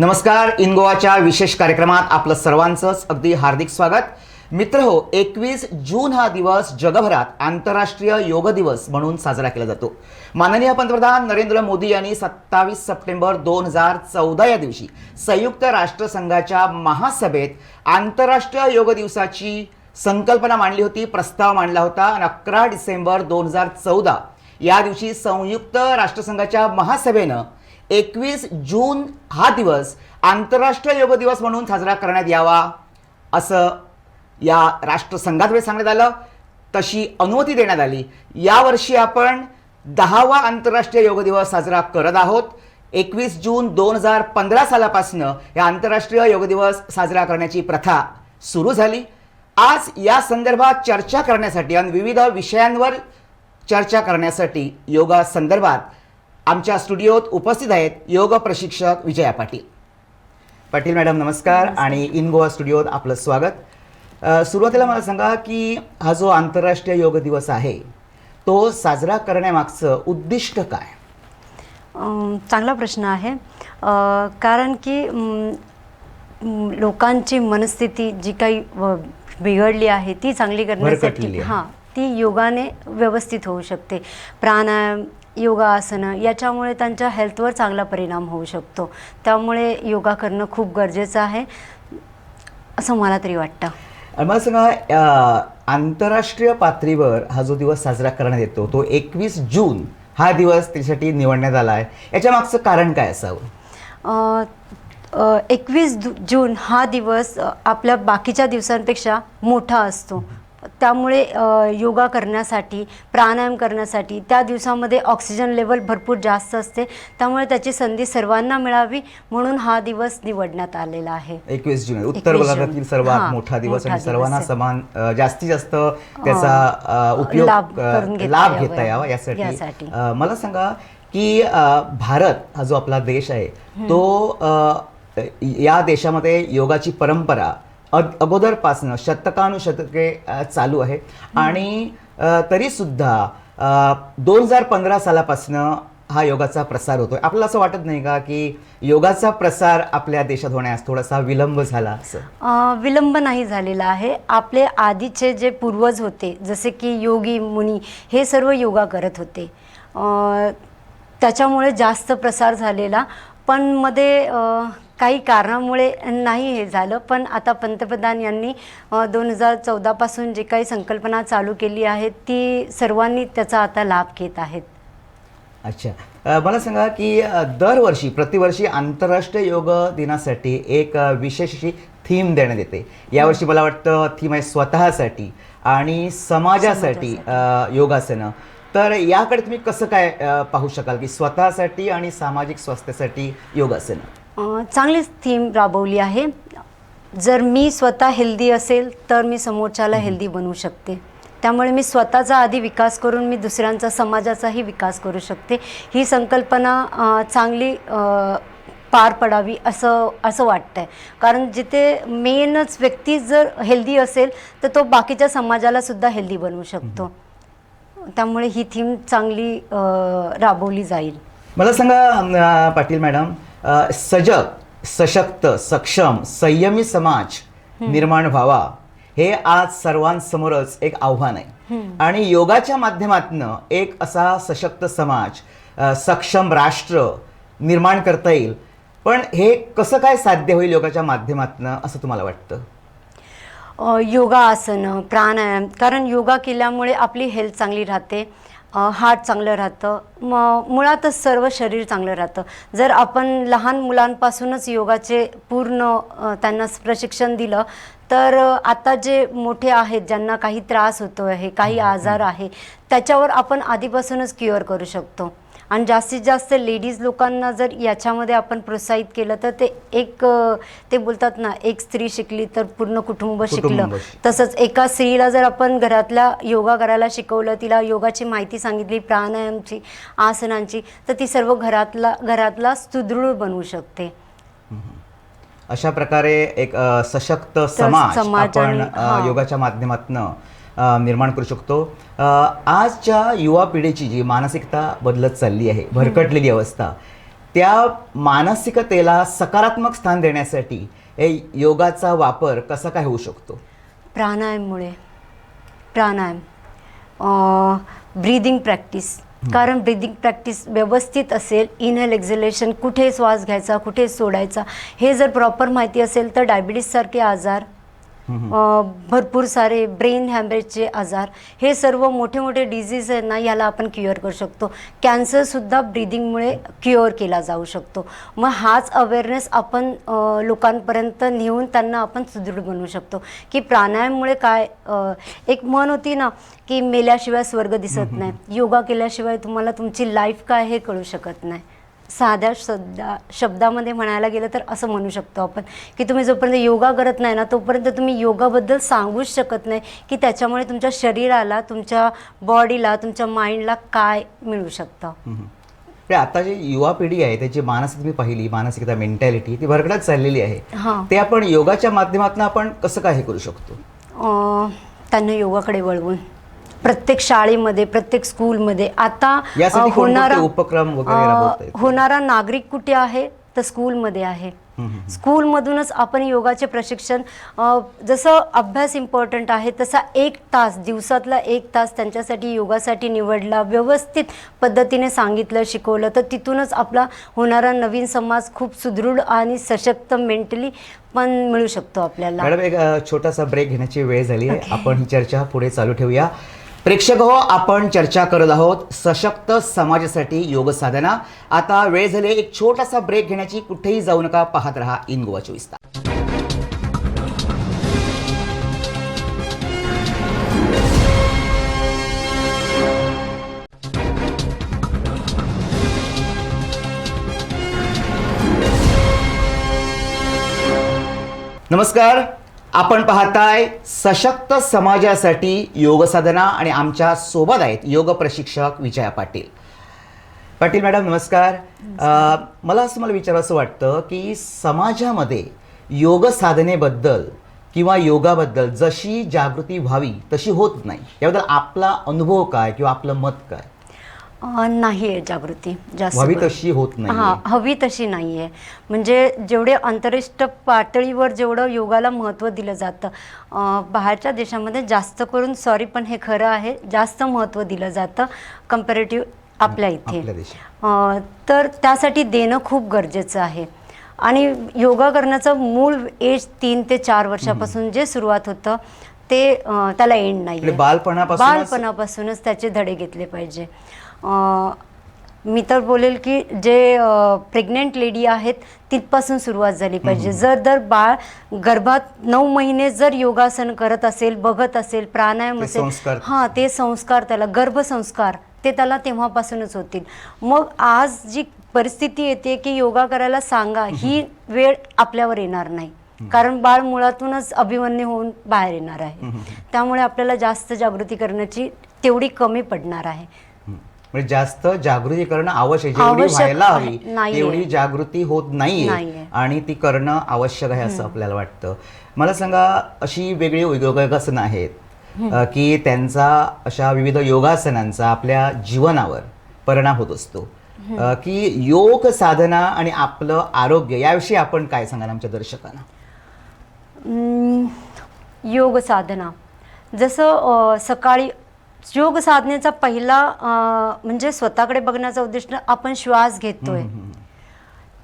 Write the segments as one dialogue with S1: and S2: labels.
S1: नमस्कार. इन गोवाच्या विशेष कार्यक्रमात आपलं सर्वांचंच अगदी हार्दिक स्वागत. मित्र हो एकवीस जून हा दिवस जगभरात आंतरराष्ट्रीय योग दिवस म्हणून साजरा केला जातो. माननीय पंतप्रधान नरेंद्र मोदी यांनी सत्तावीस सप्टेंबर दोन हजार चौदा या दिवशी संयुक्त राष्ट्रसंघाच्या महासभेत आंतरराष्ट्रीय योग दिवसाची संकल्पना मांडली होती प्रस्ताव मांडला होता आणि अकरा डिसेंबर दोन हजार चौदा या दिवशी संयुक्त राष्ट्रसंघाच्या महासभेनं एकवीस जून हा दिवस आंतरराष्ट्रीय योग दिवस म्हणून साजरा करण्यात यावा. असं या राष्ट्रसंघाद्वारे सांगण्यात आलं. तशी अनुमती देण्यात आली. यावर्षी आपण दहावा आंतरराष्ट्रीय योग दिवस साजरा करत आहोत. एकवीस जून दोन हजार पंधरा सालापासनं या आंतरराष्ट्रीय योग दिवस साजरा करण्याची प्रथा सुरू झाली. आज या संदर्भात चर्चा करण्यासाठी आणि विविध विषयांवर चर्चा करण्यासाठी योगा संदर्भात आमच्या स्टुडिओत उपस्थित आहेत योग प्रशिक्षक विजया पाटील. पाटील मॅडम नमस्कार आणि इन गोवा स्टुडिओत आपलं स्वागत. सुरुवातीला मला सांगा की हा जो आंतरराष्ट्रीय योग दिवस आहे तो साजरा करण्यामागचं उद्दिष्ट काय?
S2: चांगला प्रश्न आहे. कारण की लोकांची मनस्थिती जी काही बिघडली आहे ती चांगली करण्यासाठी. हां ती योगाने व्यवस्थित होऊ शकते. प्राणायाम योगासनं याच्यामुळे त्यांच्या हेल्थवर चांगला परिणाम होऊ शकतो. त्यामुळे योगा करणं खूप गरजेचं आहे असं मला तरी वाटतं.
S1: मला सांगा आंतरराष्ट्रीय पातळीवर हा जो दिवस साजरा करण्यात येतो तो एकवीस जून हा दिवस त्यासाठी निवडण्यात आला आहे. याच्या मागचं कारण काय असावं?
S2: एकवीस जून हा दिवस आपल्या बाकीच्या दिवसांपेक्षा मोठा असतो. त्यामुळे योगा करण्यासाठी प्राणायाम करण्यासाठी त्या दिवसामध्ये ऑक्सिजन लेवल भरपूर जास्त असते त्यामुळे त्याची संधी सर्वांना मिळावी म्हणून हा दिवस निवडण्यात आलेला आहे
S1: एकवीस जून उत्तर
S2: 21 जून.
S1: गोलार्धातील सर्वात मोठा दिवस आणि सर्वांना. समान जास्तीत जास्त त्याचा उपयोग
S2: लाभ घेता यावा.
S1: यासाठी मला सांगा की भारत हा जो आपला देश आहे तो या देशामध्ये योगाची परंपरा अगोदरपासनं शतकानुशतके चालू आहे. आणि तरीसुद्धा दोन हजार पंधरा सालापासनं हा योगाचा प्रसार होतोय. आपल्याला असं वाटत नाही का की योगाचा प्रसार आपल्या देशात होण्यास थोडासा विलंब झाला असं?
S2: विलंब नाही झालेला आहे. आपले आधीचे जे पूर्वज होते जसे की योगी मुनी हे सर्व योगा करत होते. त्याच्यामुळे जास्त प्रसार झालेला. पण मध्ये काही कारणामुळे नाही हे झालं. पण आता पंतप्रधान यांनी दोन हजार चौदापासून जे काही संकल्पना चालू केली आहे ती सर्वांनी त्याचा आता लाभ घेत आहेत.
S1: अच्छा. मला सांगा की दरवर्षी प्रतिवर्षी आंतरराष्ट्रीय योग दिनासाठी एक विशेष अशी थीम देण्यात येते. यावर्षी मला वाटतं थीम आहे स्वतःसाठी आणि समाजासाठी योगासनं. तर याकडे तुम्ही कसं काय पाहू शकाल की स्वतःसाठी आणि सामाजिक स्वास्थ्यासाठी योगासनं?
S2: चांगलीच थीम राबवली आहे. जर मी स्वतः हेल्दी असेल तर मी समोरच्याला हेल्दी बनवू शकते. त्यामुळे मी स्वतःचा आधी विकास करून मी दुसऱ्यांचा समाजाचाही विकास करू शकते. ही संकल्पना चांगली पार पडावी असं असं वाटतंय. कारण जिथे मेनच व्यक्ती जर हेल्दी असेल तर तो बाकीच्या समाजाला सुद्धा हेल्दी बनवू शकतो. त्यामुळे ही थीम चांगली राबवली जाईल.
S1: मला सांगा पाटील मॅडम सजग सशक्त सक्षम संयमी समाज निर्माण व्हावा हे आज सर्वांसमोरच एक आव्हान आहे. आणि योगाच्या माध्यमातनं एक असा सशक्त समाज सक्षम राष्ट्र निर्माण करता येईल. पण हे कसं काय साध्य होईल योगाच्या माध्यमातनं असं तुम्हाला वाटतं?
S2: अ, योगासनं प्राणायाम कारण योगा केल्यामुळे आपली हेल्थ चांगली राहते. हार्ट चांगलं राहतं. म मुळातच सर्व शरीर चांगलं राहतं. जर आपण लहान मुलांपासूनच योगाचे पूर्ण त्यांना प्रशिक्षण दिलं तर आता जे मोठे आहेत ज्यांना काही त्रास होतो आहे काही आजार आहे त्याच्यावर आपण आधीपासूनच क्युअर करू शकतो. आणि जास्तीत जास्त लेडीज लोकांना जर याच्यामध्ये आपण प्रोत्साहित केलं तर ते एक ते बोलतात ना एक स्त्री शिकली तर पूर्ण कुटुंब शिकलं. तसंच एका स्त्रीला जर आपण घरातल्या योगा करायला शिकवलं तिला योगाची माहिती सांगितली प्राणायामची आसनांची तर ती सर्व घरातला घरातला सुदृढ बनवू शकते
S1: अशा प्रकारे एक सशक्त समाज
S2: समाज
S1: आपण. योगाच्या माध्यमातनं निर्माण करू शकतो. आजच्या युवा पिढीची जी मानसिकता बदलत चालली आहे भरकटलेली अवस्था त्या मानसिकतेला सकारात्मक स्थान देण्यासाठी हे योगाचा वापर कसा काय होऊ शकतो?
S2: प्राणायाममुळे. प्राणायाम. ब्रीदिंग प्रॅक्टिस कारण ब्रीदिंग प्रॅक्टिस व्यवस्थित असेल इनहेल एक्झलेशन कुठे श्वास घ्यायचा कुठे सोडायचा हे जर प्रॉपर माहिती असेल तर डायबिटीससारखे आजार भरपूर सारे ब्रेन हॅमरेजचे आजार हे सर्व मोठे मोठे डिझीज आहेत ना याला आपण क्युअर करू शकतो. कॅन्सरसुद्धा ब्रिदिंगमुळे क्युअर केला जाऊ शकतो. मग हाच अवेअरनेस आपण लोकांपर्यंत नेऊन त्यांना आपण सुदृढ बनवू शकतो. की प्राणायाममुळे काय एक म्हण होती ना की मेल्याशिवाय स्वर्ग दिसत नाही. योगा केल्याशिवाय तुम्हाला तुमची लाईफ काय हे कळू शकत नाही. साध्या शब्दा शब्दामध्ये म्हणायला गेलं तर असं म्हणू शकतो आपण की तुम्ही जोपर्यंत योगा करत नाही ना तोपर्यंत तुम्ही योगाबद्दल सांगूच शकत नाही की त्याच्यामुळे तुमच्या शरीराला तुमच्या बॉडीला तुमच्या माइंडला काय मिळू शकतं.
S1: पण आता जी युवा पिढी आहे त्याची मानसिक मी पाहिली मानसिकता मेंटॅलिटी ती भरकटत चाललेली आहे.
S2: हां.
S1: ते आपण योगाच्या माध्यमातून आपण कसं काय हे करू शकतो?
S2: त्यांना योगाकडे वळवून. प्रत्येक शाळेमध्ये प्रत्येक स्कूलमध्ये. आता होणारा
S1: उपक्रम?
S2: होणारा नागरिक कुठे आहे? तर स्कूलमध्ये आहे. स्कूलमधूनच आपण योगाचे प्रशिक्षण जसं अभ्यास इम्पॉर्टंट आहे तसा एक तास दिवसातला एक तास त्यांच्यासाठी योगासाठी निवडला व्यवस्थित पद्धतीने सांगितलं शिकवलं तर तिथूनच आपला होणारा नवीन समाज खूप सुदृढ आणि सशक्त मेंटली पण मिळू शकतो आपल्याला.
S1: मॅडम एक छोटासा ब्रेक घेण्याची वेळ झाली आहे. आपण ही चर्चा पुढे चालू ठेवूया. प्रेक्षक हो आपण चर्चा करत आहोत सशक्त समाजासाठी योग साधना. आता वेळ झाली एक छोटासा ब्रेक घेण्याची. कुठेही जाऊ नका पाहत रहा इन गोवा चोवीस तास. नमस्कार. आपण पाहताय सशक्त समाजासाठी योग साधना आणि आमच्यासोबत आहेत योग प्रशिक्षक विजया पाटील. पाटील मॅडम नमस्कार. अ, मला असं मला विचारावं वाटतं की समाजामध्ये योग साधनेबद्दल किंवा योगाबद्दल जशी जागृती व्हावी तशी होत नाही. याबद्दल आपला अनुभव काय किंवा आपलं मत काय?
S2: नाही आहे जागृती. जास्त करून.
S1: तशी होत
S2: हा
S1: नाही
S2: हवी तशी नाही आहे म्हणजे जेवढे आंतरराष्ट्रीय पातळीवर जेवढं योगाला महत्त्व दिलं जातं अं, बाहेरच्या देशामध्ये जास्त करून सॉरी पण हे खरं आहे जास्त महत्त्व दिलं जातं कम्पॅरेटिव्ह आपल्या इथे.
S1: आपल्या देशात.
S2: अं, तर त्यासाठी देणं खूप गरजेचं आहे. आणि योगा करण्याचं मूळ एज तीन ते चार वर्षापासून जे सुरुवात होतं ते अं, त्याला एंड नाही
S1: म्हणजे बालपणापासूनच-
S2: बालपणापासूनच त्याचे धडे घेतले पाहिजे. मी तर बोलेल की जे प्रेग्नेंट लेडी आहेत तिथपासून सुरुवात झाली पाहिजे. जर जर बाळ गर्भात नऊ महिने जर योगासन करत असेल बघत असेल प्राणायाम असेल. हां ते संस्कार त्याला गर्भसंस्कार ते त्याला तेव्हापासूनच होतील. मग आज जी परिस्थिती येते की योगा करायला सांगा ही वेळ आपल्यावर येणार नाही. कारण बाळ मुळातूनच अभिमन्यू होऊन बाहेर येणार आहे. त्यामुळे आपल्याला जास्त जागृती करण्याची तेवढी कमी पडणार आहे.
S1: म्हणजे जास्त जागृती करणं आवश्यक जेवढी
S2: आवश्यक
S1: व्हायला
S2: आहे.
S1: हवी
S2: नाहीये.
S1: तेवढी जागृती होत नाहीये.
S2: नाहीये.
S1: आणि ती करणं आवश्यक आहे असं आपल्याला वाटतं. मला सांगा अशी वेगळी योगासनं आहेत अ, की त्यांचा अशा विविध योगासनांचा आपल्या जीवनावर परिणाम होत असतो. अ, की योग साधना आणि आपलं आरोग्य याविषयी आपण काय सांगाल आमच्या दर्शकांना?
S2: योग साधना. जसं अं, सकाळी योग साधनेचा पहिला म्हणजे स्वतःकडे बघण्याचा उद्दिष्ट आपण श्वास घेतोय.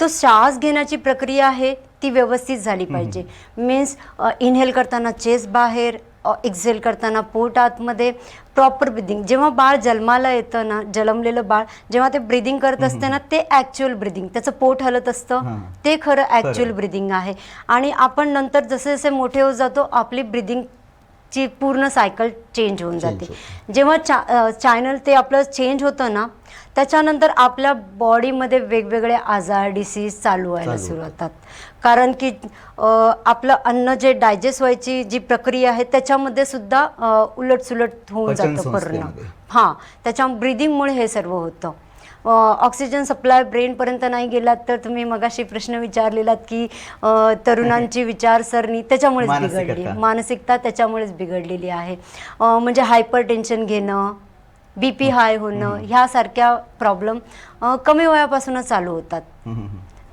S2: तो श्वास घेण्याची प्रक्रिया आहे ती व्यवस्थित झाली पाहिजे. मीन्स इनहेल करताना चेस्ट बाहेर एक्झेल करताना पोट आतमध्ये प्रॉपर ब्रिदिंग जेव्हा बाळ जन्माला येतं ना जन्मलेलं बाळ जेव्हा ते ब्रिदिंग करत असतं ना ते ॲक्च्युअल ब्रिदिंग त्याचं पोट हलत असतं. ते खरं ॲक्च्युअल ब्रिदिंग आहे. आणि आपण नंतर जसे जसे मोठे होत जातो आपली ब्रिदिंग ची पूर्ण सायकल चेंज होऊन जाते. जेव्हा चा चॅनल ते आपलं चेंज होतं ना त्याच्यानंतर आपल्या बॉडीमध्ये वेगवेगळे आजार डिसीज चालू व्हायला
S1: चालू
S2: सुरू होतात कारण की आपलं अन्न जे डायजेस्ट व्हायची जी प्रक्रिया आहे त्याच्यामध्ये सुद्धा उलटसुलट होऊन जातं पूर्ण
S1: संस्थेमध्ये.
S2: हां त्याच्या ब्रिदिंगमुळे हे सर्व होतं. ऑक्सिजन सप्लाय ब्रेनपर्यंत नाही गेलात तर तुम्ही मगाशी प्रश्न विचारलेलात की तरुणांची विचारसरणी त्याच्यामुळेच. बिघडली. मानसिकता त्याच्यामुळेच बिघडलेली आहे. म्हणजे हायपर टेन्शन घेणं बी पी हाय होणं ह्यासारख्या प्रॉब्लेम कमी वयापासूनच चालू होतात.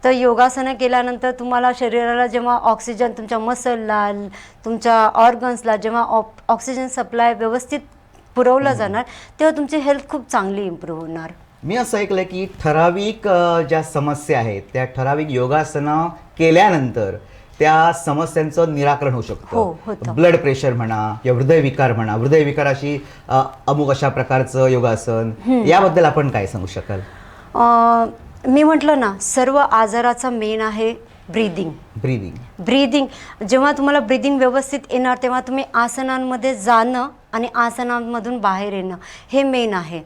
S2: तर योगासनं केल्यानंतर तुम्हाला शरीराला जेव्हा ऑक्सिजन तुमच्या मसलला तुमच्या ऑर्गन्सला जेव्हा ऑक्सिजन सप्लाय व्यवस्थित पुरवलं जाणार तेव्हा तुमची हेल्थ खूप चांगली इम्प्रूव्ह होणार.
S1: मी असं ऐकलं की ठराविक ज्या समस्या आहेत त्या ठराविक योगासनं केल्यानंतर त्या समस्यांचं निराकरण होऊ
S2: हो,
S1: शकतं
S2: होतं.
S1: ब्लड प्रेशर म्हणा किंवा हृदयविकार म्हणा हृदयविकाराशी अमुक अशा प्रकारचं योगासन याबद्दल आपण काय सांगू शकाल?
S2: मी म्हटलं ना सर्व आजाराचा मेन आहे ब्रीदिंग
S1: ब्रीदिंग
S2: ब्रीदिंग जेव्हा तुम्हाला ब्रीदिंग व्यवस्थित येणार तेव्हा तुम्ही आसनांमध्ये जाणं आणि आसनांमधून बाहेर येणं हे मेन आहे.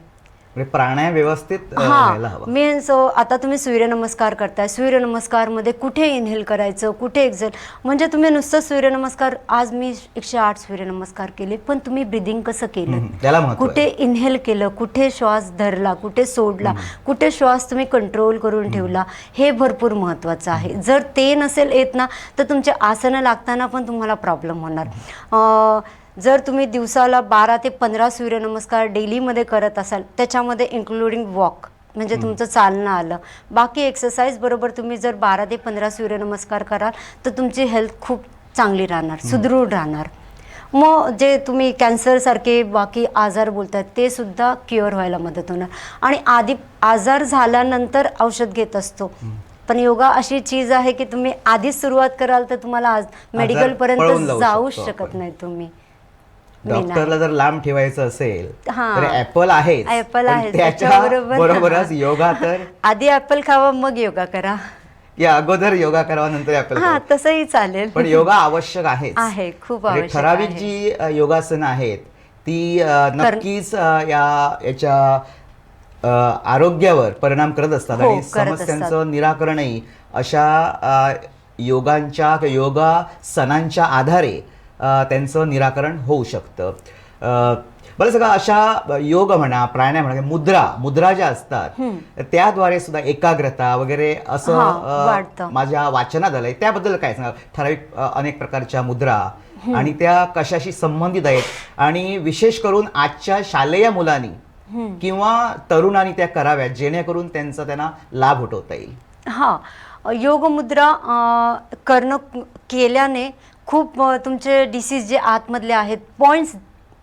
S1: प्राणायाम व्यवस्थित
S2: हा. मेन सो आता तुम्ही सूर्यनमस्कार करताय. सूर्यनमस्कारमध्ये कुठे इनहेल करायचं? कुठे एक्झेल म्हणजे तुम्ही नुसतं सूर्यनमस्कार आज मी एकशे आठ सूर्यनमस्कार केले पण तुम्ही ब्रिदिंग कसं केलं. कुठे इनहेल केलं? कुठे श्वास धरला? कुठे सोडला? कुठे श्वास तुम्ही कंट्रोल करून ठेवला? हे भरपूर महत्त्वाचं आहे. जर ते नसेल येत ना तर तुमचे आसनं लागताना पण तुम्हाला प्रॉब्लेम होणार. जर तुम्ही दिवसाला बारा ते पंधरा सूर्यनमस्कार डेलीमध्ये करत असाल त्याच्यामध्ये इन्क्लुडिंग वॉक म्हणजे तुमचं चालणं आलं. बाकी एक्सरसाइज बरोबर तुम्ही जर बारा ते पंधरा सूर्यनमस्कार कराल तर तुमची हेल्थ खूप चांगली राहणार सुदृढ राहणार. मग जे तुम्ही कॅन्सरसारखे बाकी आजार बोलतात ते सुद्धा क्युअर व्हायला मदत होणार. आणि आधी आजार झाल्यानंतर औषध घेत असतो. पण योगा अशी चीज आहे की तुम्ही आधीच सुरुवात कराल तर तुम्हाला आज मेडिकलपर्यंत
S1: जाऊ शकतो.
S2: नाही तुम्ही.
S1: डॉक्टरला जर लांब ठेवायचं असेल. तर ऍपल आहे. त्याच्या
S2: त्याच्याबरोबर-
S1: बरोबरच योगा तर
S2: आधी ऍपल खावा मग योगा करा.
S1: या अगोदर योगा करावा नंतर ऍपल
S2: हा तसंही चालेल.
S1: पण योगा आवश्यक आहे
S2: आहे, खूप आवश्यक
S1: ठराविक
S2: आहे.
S1: जी योगासनं आहेत ती नक्कीच या याच्या आरोग्यावर परिणाम करत असतात
S2: हो,
S1: आणि समस्यांचं निराकरणही अशा योगांच्या किंवा योगासनांच्या आधारे त्यांचं निराकरण होऊ शकतं. बरं सगळं अशा योग म्हणा प्राणायाम म्हणा मुद्रा मुद्रा ज्या असतात त्याद्वारे सुद्धा एकाग्रता वगैरे असं. माझ्या वाचनात आलंय. त्याबद्दल काय सांगा ठराविक अनेक प्रकारच्या मुद्रा आणि त्या कशाशी संबंधित आहेत? आणि विशेष करून आजच्या शालेय मुलांनी किंवा तरुणांनी त्या कराव्यात जेणेकरून त्यांचा त्यांना लाभ उठवता येईल.
S2: हा. योगमुद्रा करणं केल्याने खूप अं, तुमचे डिसीज जे आतमधले आहेत पॉईंट्स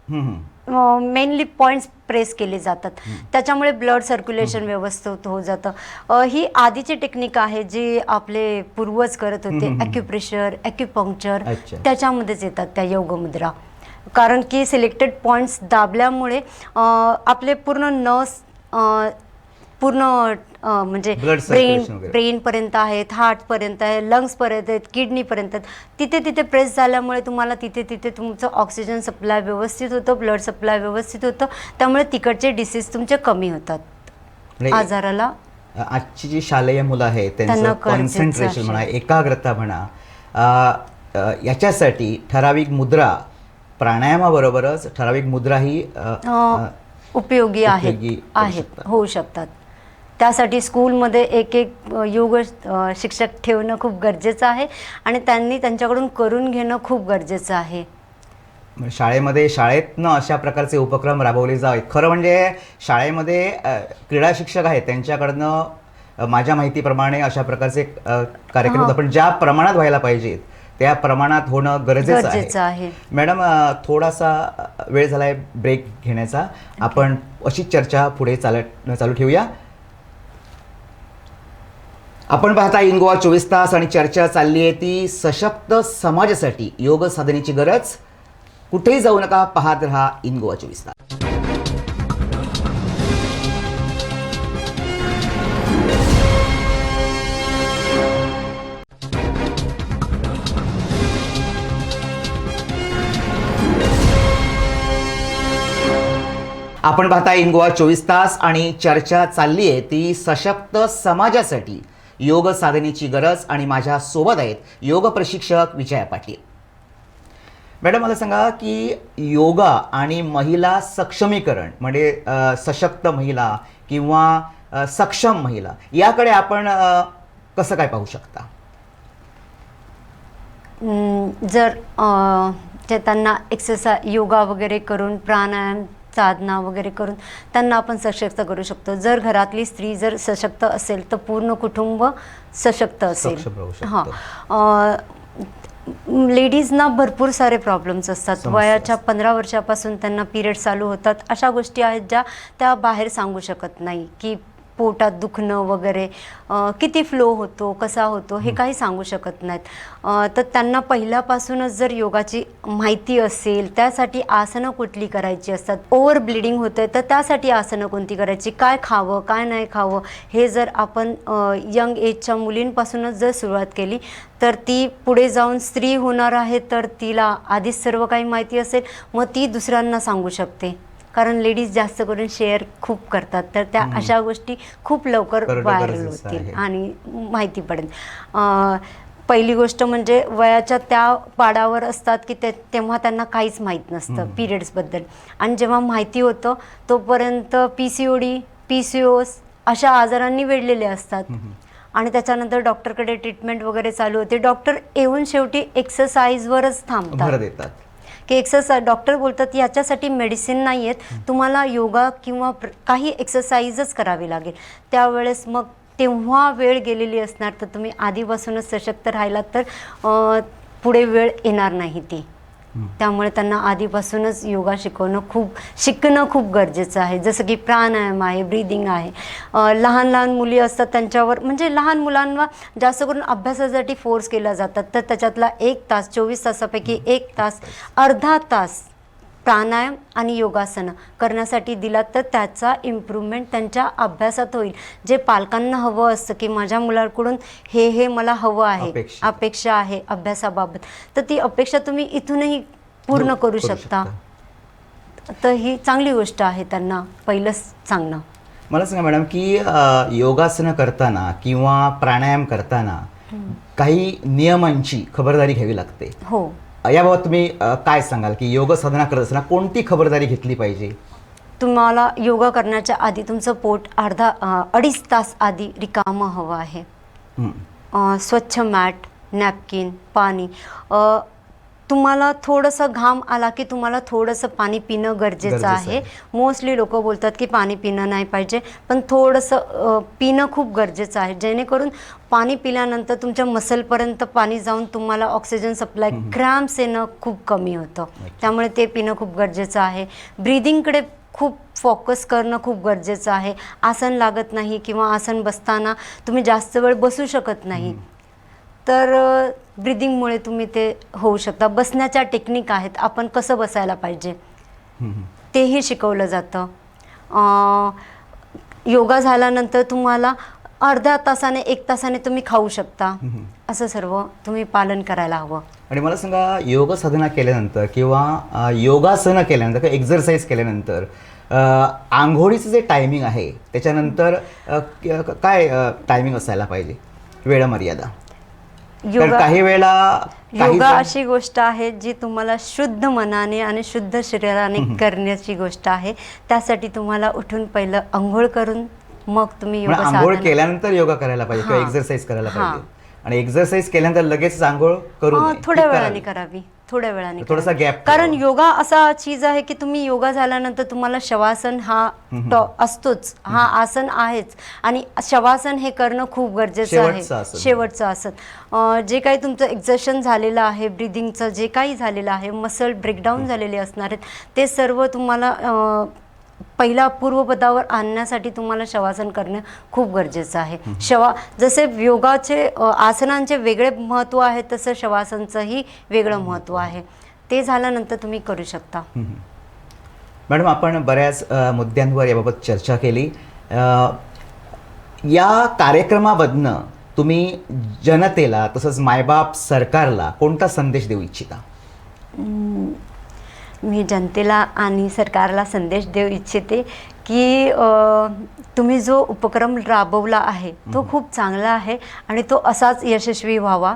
S1: हम्म, हम्म.
S2: मेनली पॉईंट्स प्रेस केले जातात. त्याच्यामुळे ब्लड सर्क्युलेशन व्यवस्थित होत जातं. अ, ही आधीची टेक्निक आहे जी आपले पूर्वज करत होते. ॲक्युप्रेशर ॲक्युपंक्चर
S1: अच्छा.
S2: त्याच्यामध्येच येतात त्या योगमुद्रा. कारण की सिलेक्टेड पॉईंट्स दाबल्यामुळे अ, आपले पूर्ण नर्स पूर्ण म्हणजे ब्रेन
S1: वगैरे.
S2: ब्रेनपर्यंत आहेत हार्टपर्यंत आहे लंग्सपर्यंत आहेत किडनीपर्यंत आहेत तिथे तिथे प्रेस झाल्यामुळे तुम्हाला तिथे तिथे तुमचं ऑक्सिजन सप्लाय व्यवस्थित होतं ब्लड सप्लाय व्यवस्थित होतं त्यामुळे तिकडचे डिसीज तुमचे कमी होतात आजाराला
S1: आजची जी शालेय मुलं आहेत त्यांचं
S2: त्यांना
S1: कॉन्सन्ट्रेशन. म्हणा एकाग्रता म्हणा याच्यासाठी ठराविक मुद्रा प्राणायामाबरोबरच ठराविक मुद्रा ही
S2: उपयोगी आहेत. होऊ शकतात त्यासाठी स्कूलमध्ये एक एक योग शिक्षक ठेवणं खूप गरजेचं आहे आणि त्यांनी त्यांच्याकडून करून घेणं खूप गरजेचं आहे.
S1: शाळेमध्ये शाळेतनं अशा प्रकारचे उपक्रम राबवले जावेत. खरं म्हणजे शाळेमध्ये क्रीडा शिक्षक आहेत त्यांच्याकडनं माझ्या माहितीप्रमाणे अशा प्रकारचे कार्यक्रम. आपण ज्या प्रमाणात व्हायला पाहिजेत त्या प्रमाणात होणं गरजेचं आहे. मॅडम थोडासा वेळ झालाय ब्रेक घेण्याचा. आपण अशीच चर्चा पुढे चालत चालू ठेवूया. आपण पाहता इन गोवा चोवीस तास आणि चर्चा चालली आहे ती सशक्त समाजासाठी. योग साधनेची गरज. कुठेही जाऊ नका पाहत रहा इन गोवा चोवीस तास. आपण पाहता इन गोवा चोवीस तास आणि चर्चा चालली आहे ती सशक्त समाजासाठी. योग साधनेची गरज आणि माझ्या सोबत आहेत योग प्रशिक्षक विजया पाटील. मॅडम मला सांगा की योगा आणि महिला सक्षमीकरण म्हणजे सशक्त महिला किंवा सक्षम महिला याकडे आपण कसं काय पाहू शकता?
S2: जर त्यांना एक्सरसाइज योगा वगैरे करून प्राणायाम साधना वगैरे करून त्यांना आपण सशक्त करू शकतो. जर घरातली स्त्री जर सशक्त असेल तर पूर्ण कुटुंब सशक्त असेल. हां. लेडीजना भरपूर सारे प्रॉब्लेम्स असतात. वयाच्या पंधरा वर्षापासून त्यांना पिरियड चालू होतात. अशा गोष्टी आहेत ज्या त्या बाहेर सांगू शकत नाही की पोटात दुखणं वगैरे किती फ्लो होतो कसा होतो हे काही सांगू शकत नाहीत. तर त्यांना पहिल्यापासूनच जर योगाची माहिती असेल त्यासाठी आसनं कुठली करायची असतात? ओव्हर ब्लिडिंग होतं तर त्यासाठी आसनं कोणती करायची? काय खावं काय नाही खावं? हे जर आपण यंग एजच्या मुलींपासूनच जर सुरुवात केली तर ती पुढे जाऊन स्त्री होणार आहे तर तिला आधीच सर्व काही माहिती असेल मग ती दुसऱ्यांना सांगू शकते. कारण लेडीज जास्त करून शेअर खूप करतात. तर त्या अशा गोष्टी खूप लवकर व्हायरल होतील. आणि माहिती पडेल. पहिली गोष्ट म्हणजे वयाच्या त्या पाडावर असतात की ते तेव्हा त्यांना काहीच माहीत नसतं पिरियड्सबद्दल आणि जेव्हा माहिती होतं तोपर्यंत P C O D P C O S अशा आजारांनी वेढलेले असतात. आणि त्याच्यानंतर डॉक्टरकडे ट्रीटमेंट वगैरे चालू होते. डॉक्टर येऊन शेवटी एक्सरसाइजवरच थांबतात. की एक्सरसाइज डॉक्टर बोलतात याच्यासाठी मेडिसिन नाही आहेत तुम्हाला योगा किंवा प्र- काही एक्सरसाइजच करावी लागेल. त्यावेळेस मग तेव्हा वेळ गेलेली असणार तर तुम्ही आधीपासूनच सशक्त राहिलात तर पुढे वेळ येणार नाही ती. त्यामुळे त्यांना आधीपासूनच योगा शिकवणं खूप शिकणं खूप गरजेचं आहे. जसं की प्राणायाम आहे ब्रीदिंग आहे. लहान लहान मुली असतात त्यांच्यावर म्हणजे लहान मुलांना जास्त करून अभ्यासासाठी फोर्स केला जातात. तर त्याच्यातला एक तास चोवीस तासापैकी एक तास अर्धा तास प्राणायाम आणि योगासनं करण्यासाठी दिला तर त्याचा इम्प्रूव्हमेंट त्यांच्या अभ्यासात होईल. जे पालकांना हवं असतं की माझ्या मुलाकडून हे हे मला हवं आहे. अपेक्षा. आहे अभ्यासाबाबत तर ती अपेक्षा तुम्ही इथूनही पूर्ण करू शकता. तर ही चांगली गोष्ट आहे त्यांना पहिलंच सांगणं.
S1: मला सांगा मॅडम की योगासनं करताना किंवा प्राणायाम करताना काही नियमांची खबरदारी घ्यावी लागते.
S2: हो.
S1: याबाबत तुम्ही अ, काय सांगाल? की योग साधना करत असताना कोणती खबरदारी घेतली पाहिजे?
S2: तुम्हाला योगा करण्याच्या आधी तुमचं पोट अर्धा अं, अडीच तास आधी रिकामं हवं आहे.
S1: हं.
S2: अ, स्वच्छ मॅट नॅपकिन पाणी. अ, तुम्हाला थोडंसं घाम आला की तुम्हाला थोडंसं पाणी पिणं गरजेचं
S1: गरजेचं
S2: आहे.
S1: आहे.
S2: मोस्टली लोक बोलतात की पाणी पिणं नाही पाहिजे पण थोडंसं अ, पिणं खूप गरजेचं आहे. जेणेकरून पाणी पिल्यानंतर तुमच्या मसलपर्यंत पाणी जाऊन तुम्हाला ऑक्सिजन सप्लाय क्रॅम्प्स येणं खूप कमी होतं. त्यामुळे ते पिणं खूप गरजेचं आहे. ब्रिदिंगकडे खूप फोकस करणं खूप गरजेचं आहे. आसन लागत नाही किंवा आसन बसताना तुम्ही जास्त वेळ बसू शकत नाही. तर ब्रिदिंगमुळे तुम्ही ते होऊ शकता. बसण्याच्या टेक्निक आहेत. आपण कसं बसायला पाहिजे. तेही शिकवलं जातं. योगा झाल्यानंतर तुम्हाला अर्ध्या तासाने एक तासाने तुम्ही खाऊ शकता. असं सर्व तुम्ही पालन करायला हवं.
S1: आणि मला सांगा योग साधना केल्यानंतर किंवा योगासनं केल्यानंतर किंवा एक्झरसाईज केल्यानंतर आंघोळीचं जे टायमिंग आहे त्याच्यानंतर काय टायमिंग असायला पाहिजे? वेळ मर्यादा तर
S2: योगा
S1: काही काही
S2: योगा अशी गोष्ट आहे जी तुम्हाला शुद्ध मनाने आणि शुद्ध शरीराने करण्याची गोष्ट आहे. त्यासाठी तुम्हाला उठून पहिलं आंघोळ करून मग तुम्ही
S1: म्हणजे
S2: योगा
S1: आंघोळ
S2: साधना
S1: केल्यानंतर योगा करायला पाहिजे किंवा
S2: हां.
S1: एक्झरसाईज करायला
S2: हां.
S1: पाहिजे आणि एक्झरसाईज केल्यानंतर लगेच आंघोळ करू नये.
S2: थोड्या वेळाने
S1: करावी.
S2: करावी थोड्या वेळाने
S1: थोडासा
S2: करावी.
S1: gap
S2: कारण. योगा असा चीज आहे की तुम्ही योगा झाल्यानंतर तुम्हाला शवासन हा टॉ- असतोच हा आसन आहेच आणि शवासन हे करणं खूप गरजेचं
S1: शेवटचं
S2: आहे
S1: आसन.
S2: शेवटचं आसन अं, जे काही तुमचं एक्झर्शन झालेलं आहे ब्रिदिंगचं जे काही झालेलं आहे मसल ब्रेकडाऊन झालेले असणार आहेत ते सर्व तुम्हाला अं, पहिला पूर्वपदावर आणण्यासाठी तुम्हाला शवासन करणं खूप गरजेचं आहे. शवा जसे योगाचे आसनांचे वेगळे महत्त्व आहे तसं शवासनचंही वेगळं महत्त्व आहे. ते झाल्यानंतर तुम्ही करू शकता.
S1: मॅडम आपण बऱ्याच मुद्द्यांवर याबाबत चर्चा केली. या कार्यक्रमामधनं तुम्ही जनतेला तसंच मायबाप सरकारला कोणता संदेश देऊ इच्छिता?
S2: मी जनतेला आणि सरकारला संदेश देऊ इच्छिते की तुम्ही जो उपक्रम राबवला आहे तो खूप चांगला आहे आणि तो असाच यशस्वी व्हावा.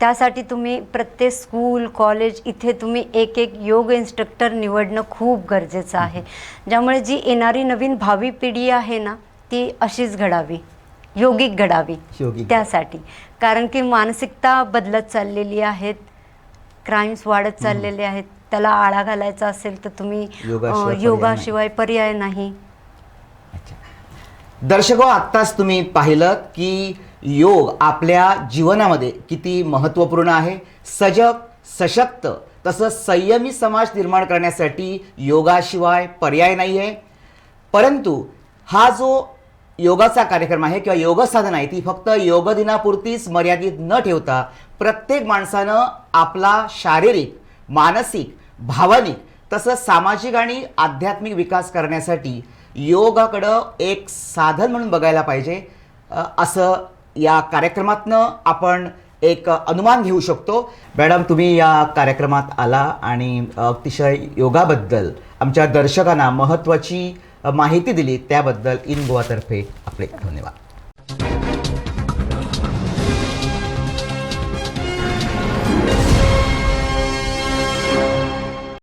S2: त्यासाठी तुम्ही प्रत्येक स्कूल कॉलेज इथे तुम्ही एक एक योग इन्स्ट्रक्टर निवडणं खूप गरजेचं आहे. ज्यामुळे जी येणारी नवीन भावी पिढी आहे ना ती अशीच घडावी योगिक घडावी. त्यासाठी. कारण की मानसिकता बदलत चाललेली आहेत क्राईम्स वाढत चाललेले आहेत. त्याला आळा घालायचा असेल तर तुम्ही
S1: योगाशिवाय पर्याय
S2: योगाशिवाय पर्याय नाही.
S1: दर्शको आत्ताच तुम्ही पाहिलं की योग आपल्या जीवनामध्ये किती महत्त्वपूर्ण आहे. सजग सशक्त तसंच संयमी समाज निर्माण करण्यासाठी योगाशिवाय पर्याय नाही आहे परंतु हा जो योगाचा कार्यक्रम आहे किंवा योग साधना आहे ती फक्त योग दिनापुरतीच मर्यादित न ठेवता प्रत्येक माणसानं आपला शारीरिक मानसिक भावनिक तसंच सामाजिक आणि आध्यात्मिक विकास करण्यासाठी योगाकडं एक साधन म्हणून बघायला पाहिजे. असं या कार्यक्रमातनं आपण एक अनुमान घेऊ शकतो. मॅडम तुम्ही या कार्यक्रमात आला आणि अतिशय योगाबद्दल आमच्या दर्शकांना महत्त्वाची माहिती दिली त्याबद्दल इन गोवातर्फे आपले धन्यवाद.